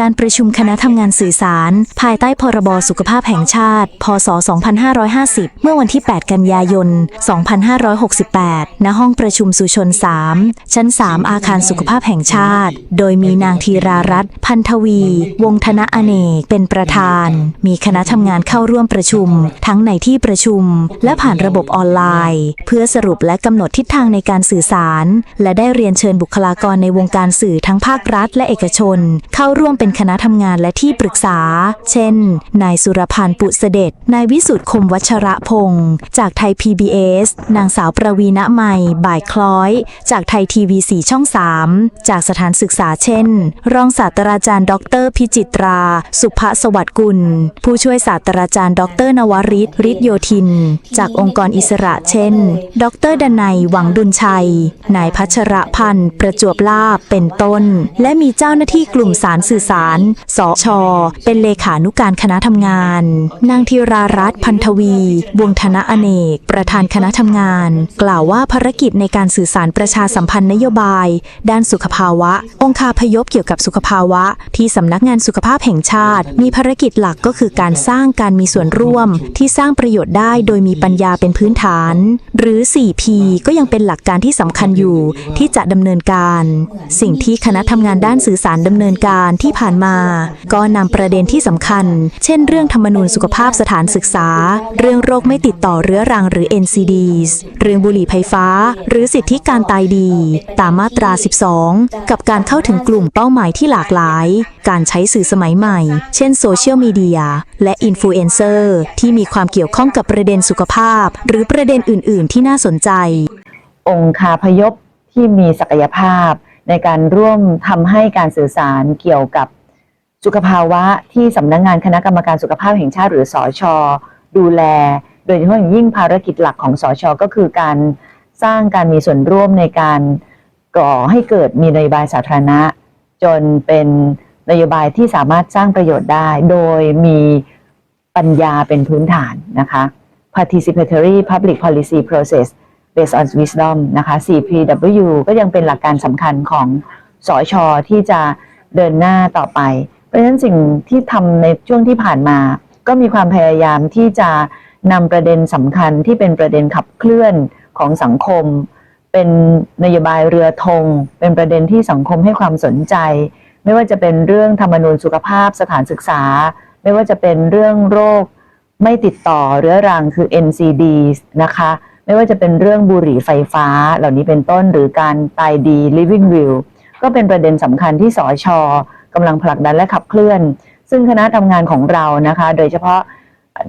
การประชุมคณะทำงานสื่อสาร ภายใต้พรบสุขภาพแห่งชาติ พศ 2550 เมื่อวันที่ 8 กันยายน 2568 ณ ห้องประชุมสุชน 3 ชั้น 3 อาคารสุขภาพแห่งชาติ โดยมีนางธีรารัตน์พันธวี วงธนะอเนก เป็นประธาน มีคณะทำงานเข้าร่วมประชุม ทั้งในที่ประชุม และผ่านระบบออนไลน์ เพื่อสรุปและกำหนดทิศทางในการสื่อสาร และได้เรียนเชิญบุคลากรในวงการสื่อทั้งภาครัฐและเอกชน เข้าร่วมเป็นคณะทำงานและที่ปรึกษา เช่น นายสุรพันธ์ปุเสด็จนายวิสุทธ์คมวัชระพงศ์จากไทย PBS นางสาวประวีณใหม่ บ่ายคล้อย จากไทยทีวีสีช่อง 3 จากสถานศึกษาเช่น รองศาสตราจารย์ ดร พิจิตรา สุภสวัสดิ์กุล ผู้ช่วยศาสตราจารย์ ดร นวริศฤทธโยธิน จากองค์กรอิสระเช่น ดรดนัยหวังดุลชัย นายพัชระพันธ์ประจวบลาบเป็นต้น และมีเจ้าหน้าที่กลุ่มสารสื่อสารสช เป็นเลขานุการคณะทำงาน นางธีรารัตน์พันธวีวงธนะอเนก ประธานคณะทำงาน กล่าวว่าภารกิจในการสื่อสารประชาสัมพันธ์นโยบาย ด้านสุขภาวะ องคาพยพเกี่ยวกับสุขภาวะ ที่สำนักงานสุขภาพแห่งชาติ มีภารกิจหลักก็คือการสร้างการมีส่วนร่วม ที่สร้างประโยชน์ได้โดยมีปัญญาเป็นพื้นฐาน หรือ 4P ก็ยังเป็นหลักการที่สำคัญอยู่ที่จะดำเนินการ สิ่งที่คณะทำงานด้านสื่อสารดำเนินการที่ผ่านมา ก็นำประเด็นที่สำคัญ เช่นเรื่องธรรมนูญสุขภาพสถานศึกษา เรื่องโรคไม่ติดต่อเรื้อรังหรือ NCDs เรื่องบุหรี่ไฟฟ้า หรือสิทธิการตายดี ตามมาตรา 12 กับการเข้าถึงกลุ่มเป้าหมายที่หลากหลาย การใช้สื่อสมัยใหม่ เช่นโซเชียลมีเดียและอินฟลูเอนเซอร์ที่มีความเกี่ยวข้องกับประเด็นสุขภาพ หรือประเด็นอื่น ๆ ที่น่าสนใจ องคาพยพที่มีศักยภาพในการร่วมทำให้การสื่อสารเกี่ยวกับ สุขภาวะที่สำนักงงานคณะกรรมการสุขภาพแห่งชาติหรือสอชอดูแล โดยเฉพาะอย่างยิ่งภารกิจหลักของสอชอก็คือการสร้างการมีส่วนร่วมในการก่อให้เกิดมีนโยบายสาธารณะ จนเป็นนโยบายที่สามารถสร้างประโยชน์ได้ โดยมีปัญญาเป็นพื้นฐานนะคะ participatory public policy process based on wisdom นะคะ 4PW ก็ยังเป็นหลักการสำคัญของสอชอที่จะเดินหน้าต่อไป เพราะฉะนั้นสิ่งที่ทำในช่วงที่ผ่านมา ก็มีความพยายามที่จะนำประเด็นสำคัญที่เป็นประเด็นขับเคลื่อนของสังคม เป็นนโยบายเรือธงเป็นประเด็นที่สังคมให้ความสนใจ ไม่ว่าจะเป็นเรื่องธรรมนูญสุขภาพสถานศึกษา ไม่ว่าจะเป็นเรื่องโรคไม่ติดต่อเรื้อรังคือ NCD นะคะ ไม่ว่าจะเป็นเรื่องบุหรี่ไฟฟ้า เหล่านี้เป็นต้นหรือการตายดี living will ก็เป็นประเด็นสำคัญที่สอชอ กำลังผลักดันและขับเคลื่อน ซึ่งคณะทำงานของเรานะคะ โดยเฉพาะ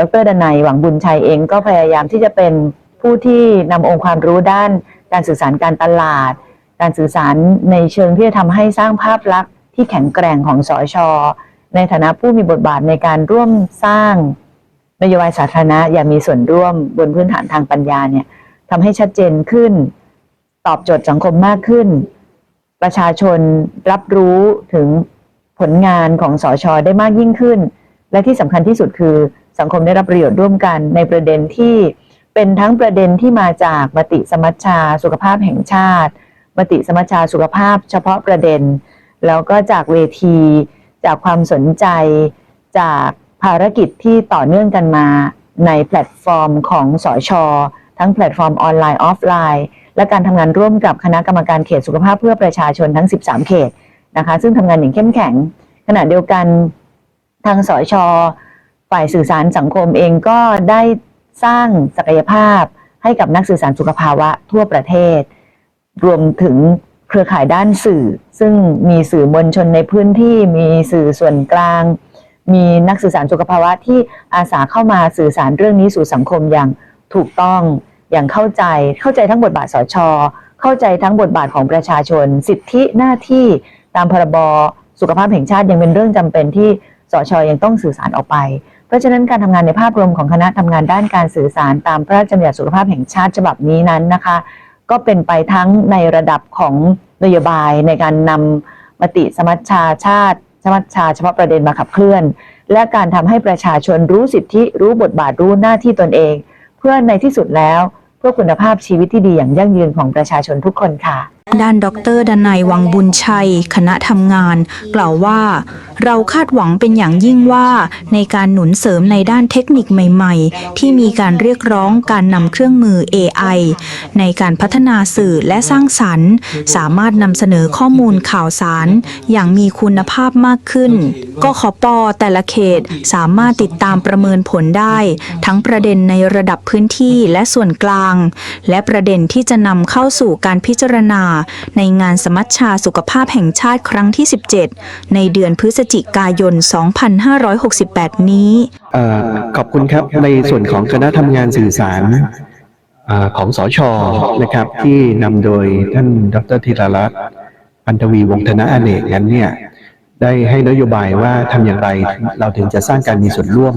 ดรดนัยหวังบุญชัยเองก็พยายามที่จะเป็นผู้ที่นำองค์ความรู้ด้านการสื่อสารการตลาด การสื่อสารในเชิงที่จะทำให้สร้างภาพลักษณ์ที่แข็งแกร่งของสอชอในฐานะผู้มีบทบาทในการร่วมสร้างนโยบายสาธารณะอย่างมีส่วนร่วมบนพื้นฐานทางปัญญาเนี่ยทำให้ชัดเจนขึ้น ตอบโจทย์สังคมมากขึ้น ประชาชนรับรู้ถึง ผลงานของสอชอได้มากยิ่งขึ้น และที่สำคัญที่สุดคือสังคมได้รับประโยชน์ร่วมกันในประเด็นที่เป็นทั้งประเด็นที่มาจากมติสมัชชา สุขภาพแห่งชาติ มติสมัชชาสุขภาพ เฉพาะประเด็น แล้วก็จากเวที จากความสนใจ จากภารกิจที่ต่อเนื่องกันมาในแพลตฟอร์มของสอชอทั้งแพลตฟอร์มออนไลน์ออฟไลน์ และการทำงานร่วมกับคณะกรรมการเขตสุขภาพเพื่อประชาชนทั้ง 13 เขต นะคะ ซึ่งทำงานอย่างเข้มแข็ง ขณะเดียวกันทางสอชอฝ่ายสื่อสารสังคมเองก็ได้สร้างศักยภาพให้กับนักสื่อสารสุขภาวะทั่วประเทศ รวมถึงเครือข่ายด้านสื่อ ซึ่งมีสื่อมวลชนในพื้นที่มีสื่อส่วนกลาง มีนักสื่อสารสุขภาวะที่อาสาเข้ามาสื่อสารเรื่องนี้สู่สังคมอย่างถูกต้องอย่างเข้าใจเข้าใจทั้งบทบาทสชเข้าใจทั้งบทบาทของประชาชน สิทธิหน้าที่ ตามพรบสุขภาพแห่งชาติยังเป็นเรื่องจำเป็นที่สชยังต้องสื่อสารออกไป เพราะฉะนั้นการทำงานในภาพรวมของคณะทำงานด้านการสื่อสารตามพระราชบัญญัติสุขภาพแห่งชาติฉบับนี้นั้นนะคะ ก็เป็นไปทั้งในระดับของนโยบายในการนำมติสมัชชาชาติสมัชชาเฉพาะประเด็นมาขับเคลื่อน และการทำให้ประชาชนรู้สิทธิรู้บทบาทรู้หน้าที่ตนเอง เพื่อในที่สุดแล้ว เพื่อคุณภาพชีวิตที่ดีอย่างยั่งยืนของประชาชนทุกคนค่ะ ด้านดรดนัยวังบุญชัย คณะทำงาน กล่าวว่า เราคาดหวังเป็นอย่างยิ่งว่าในการหนุนเสริมในด้านเทคนิคใหม่ ๆ ที่มีการเรียกร้องการนำเครื่องมือ AI ในการพัฒนาสื่อและสร้างสรรค์ สามารถนำเสนอข้อมูลข่าวสาร อย่างมีคุณภาพมากขึ้น ก็ขอปอแต่ละเขตสามารถติดตามประเมินผลได้ ทั้งประเด็นในระดับพื้นที่และส่วนกลาง และประเด็นที่จะนำเข้าสู่การพิจารณาในงานสมัชชาสุขภาพแห่งชาติครั้งที่ 17 ในเดือนพฤศจิกายน 2568 นี้อขอบคุณครับในส่วนของคณะทำงานสื่อสารอของสอชอนะครับที่นำโดยท่านดรธีรรัตน์ปันทวีวงศ์ธนะอเนกนั้นเนี่ยได้ให้นโยบายว่าทำอย่างไรเราถึงจะสร้างการมีส่วนร่วม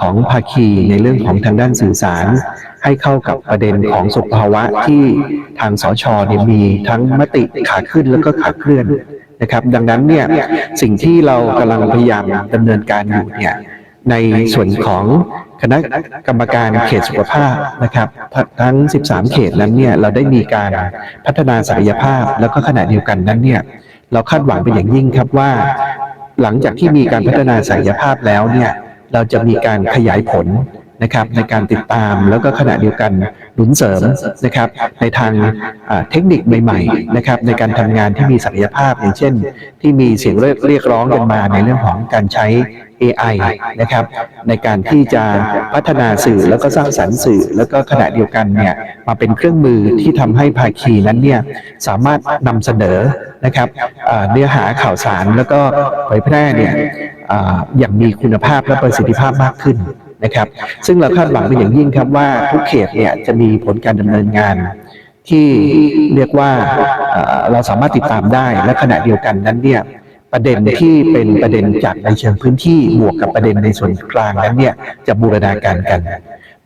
ของภาคีในเรื่องของทางด้านสื่อสาร ให้เข้ากับประเด็นของสุขภาวะที่ทางสชเนี่ยมีทั้งมติขาขึ้นแล้วก็ขาเคลื่อนนะครับ ดังนั้นเนี่ยสิ่งที่เรากำลังพยายามดำเนินการอยู่เนี่ยในส่วนของคณะกรรมการเขตสุขภาพนะครับททั้ง 13 เขตนั้นเนี่ยเราได้มีการพัฒนาศักยภาพ แล้วก็ขณะเดียวกันนั้นเนี่ยเราคาดหวังเป็นอย่างยิ่งครับว่า หลังจากที่มีการพัฒนาศักยภาพแล้วเนี่ย เราจะมีการขยายผลนะครับในการติดตามแล้วก็ขณะเดียวกันหนุนเสริมนะครับในทางเทคนิคใหม่ๆนะครับในการทำงานที่มีศักยภาพอย่างเช่น ที่มีเสียงเรียกเรียกร้องกันมาในเรื่องของการใช้ AI นะครับในการที่จะพัฒนาสื่อแล้วก็สร้างสรรค์สื่อ แล้วก็ขณะเดียวกันเนี่ยมาเป็นเครื่องมือที่ทำให้ภาคีนั้นเนี่ยสามารถนำเสนอนะครับเนื้อหาข่าวสารแล้วก็เผยแพร่เนี่ย อย่างมีคุณภาพและประสิทธิภาพมากขึ้นนะครับ ซึ่งเราคาดหวังเป็นอย่างยิ่งครับว่าทุกเขตเนี่ยจะมีผลการดำเนินงานที่เรียกว่าเราสามารถติดตามได้และขณะเดียวกันนั้นเนี่ยประเด็นที่เป็นประเด็นจากในเชิงพื้นที่บวกกับประเด็นในส่วนกลางนั้นเนี่ยจะบูรณาการกัน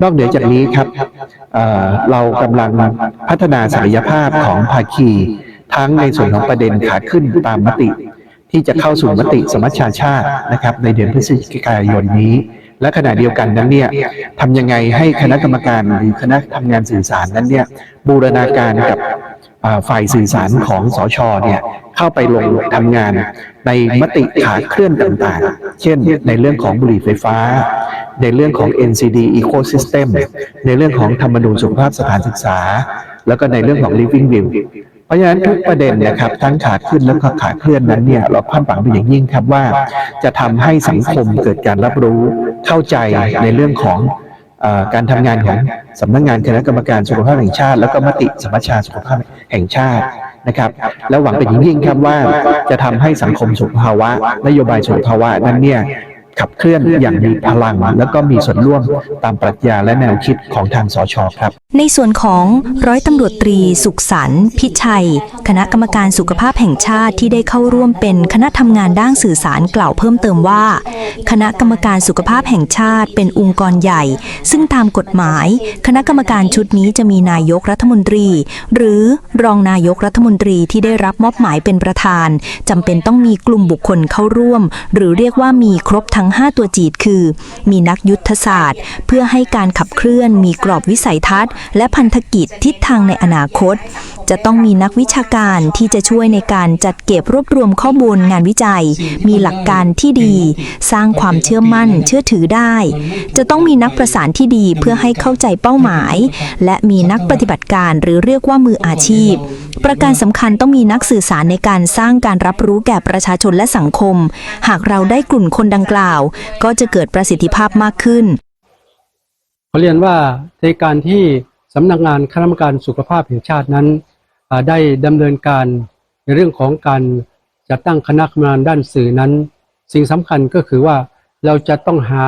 นอกเหนือจากนี้ครับเอ่อเรากำลังพัฒนาศักยภาพของภาคี ทั้งในส่วนของประเด็นขาขึ้นตามมติ ที่จะเข้าสู่มติสมัชชาชาตินะครับในเดือนพฤศจิกายนนี้ และขณะเดียวกันนั้นเนี่ยทำยังไงให้คณะกรรมการหรือคณะทำงานสื่อสารนั้นเนี่ยบูรณาการกับฝ่ายสื่อสารของสชเนี่ยเข้าไปลงทำงานในมติขาเคลื่อนต่างๆ เช่นในเรื่องของบุหรี่ไฟฟ้า ในเรื่องของ NCD Ecosystem ในเรื่องของธรรมนูญสุขภาพสถานศึกษา แล้วก็ในเรื่องของ Living Will ราะฉะนั้นทุกประเด็นนะครับทั้งขาขึ้นและก็ขาเคลื่อนนั้นเนี่ยเราคาดหวังเป็นอย่างยิ่งครับว่า จะทำให้สังคมเกิดการรับรู้เข้าใจในเรื่องของการทำงานของสำนักงานคณะกรรมการสุขภาพแห่งชาติ แล้วก็มติสมัชชาสุขภาพแห่งชาตินะครับ แล้วหวังเป็นอย่างยิ่งครับว่าจะทำให้สังคมสุขภาวะ นโยบายสุขภาวะนั้นเนี่ย ขับเคลื่อนอย่างมีพลัง แล้วก็มีส่วนร่วมตามปรัชญาและแนวคิดของทางสชครับ ในส่วนของร้อยตำรวจตรีสุขสันต์พิชัย คณะกรรมการสุขภาพแห่งชาติที่ได้เข้าร่วมเป็นคณะทำงานด้านสื่อสารกล่าวเพิ่มเติมว่า คณะกรรมการสุขภาพแห่งชาติเป็นองค์กรใหญ่ ซึ่งตามกฎหมาย คณะกรรมการชุดนี้จะมีนายกรัฐมนตรี หรือรองนายกรัฐมนตรีที่ได้รับมอบหมายเป็นประธานจำเป็นต้องมีกลุ่มบุคคลเข้าร่วม หรือเรียกว่ามีครบทั้งง 5 ตัวจีดคือ มีนักยุทธศาสตร์ เพื่อให้การขับเคลื่อน มีกรอบวิสัยทัศน์ และพันธกิจทิศทางในอนาคต จะต้องมีนักวิชาการที่จะช่วยในการจัดเก็บรวบรวมข้อมูลงานวิจัย มีหลักการที่ดี สร้างความเชื่อมั่นเชื่อถือได้ จะต้องมีนักประสานที่ดีเพื่อให้เข้าใจเป้าหมาย และมีนักปฏิบัติการหรือเรียกว่ามืออาชีพ ประการสำคัญต้องมีนักสื่อสารในการสร้างการรับรู้แก่ประชาชนและสังคม หากเราได้กลุ่มคนดังกล่าวก็จะเกิดประสิทธิภาพมากขึ้นขอเรียนว่าในการที่สำนักงานคณะกรรมการสุขภาพแห่งชาตินั้นได้ดำเนินการในเรื่องของการจัดตั้งคณะกรรมการด้านสื่อนั้น สิ่งสำคัญก็คือว่าเราจะต้องหา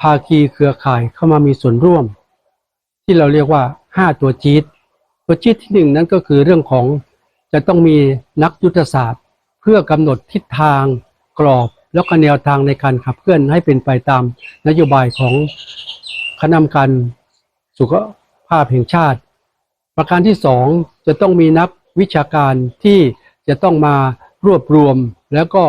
ภาคีเครือข่ายเข้ามามีส่วนร่วม ที่เราเรียกว่า 5 ตัวจี๊ดตัวจี๊ดที่หนึ่งนั้นก็คือเรื่องของจะต้องมีนักยุทธศาสตร์ เพื่อกำหนดทิศทางกรอบ แล้วก็แนวทางในการขับเคลื่อนให้เป็นไปตามนโยบายของคณะกรรมการสุขภาพแห่งชาติ ประการที่สองจะต้องมีนักวิชาการที่จะต้องมารวบรวม แล้วก็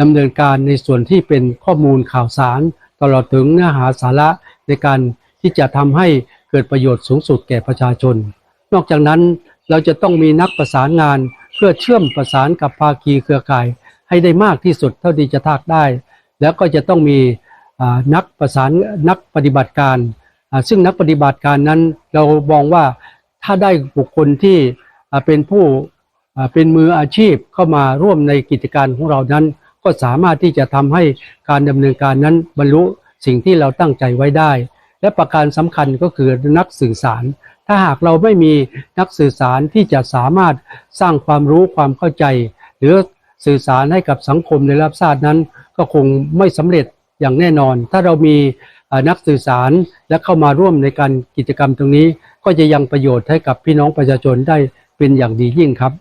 ดำเนินการในส่วนที่เป็นข้อมูลข่าวสาร ตลอดถึงเนื้อหาสาระในการที่จะทำให้เกิดประโยชน์สูงสุดแก่ประชาชน นอกจากนั้นเราจะต้องมีนักประสานงานเพื่อเชื่อมประสานกับภาคีเครือข่าย ให้ได้มากที่สุดเท่าที่จะทากได้ แล้วก็จะต้องมีนักประสานนักปฏิบัติการ ซึ่งนักปฏิบัติการนั้นเรามองว่าถ้าได้บุคคลที่เป็นผู้เป็นมืออาชีพเข้ามาร่วมในกิจการของเรานั้น ก็สามารถที่จะทำให้การดำเนินการนั้นบรรลุสิ่งที่เราตั้งใจไว้ได้ และประการสำคัญก็คือนักสื่อสาร ถ้าหากเราไม่มีนักสื่อสารที่จะสามารถสร้างความรู้ความเข้าใจ หรือ สื่อสารให้กับสังคมในรับทราบนั้น ก็คงไม่สำเร็จอย่างแน่นอน ถ้าเรามีนักสื่อสารและเข้ามาร่วมในการกิจกรรมตรงนี้ ก็จะยังประโยชน์ให้กับพี่น้องประชาชนได้เป็นอย่างดียิ่งครับ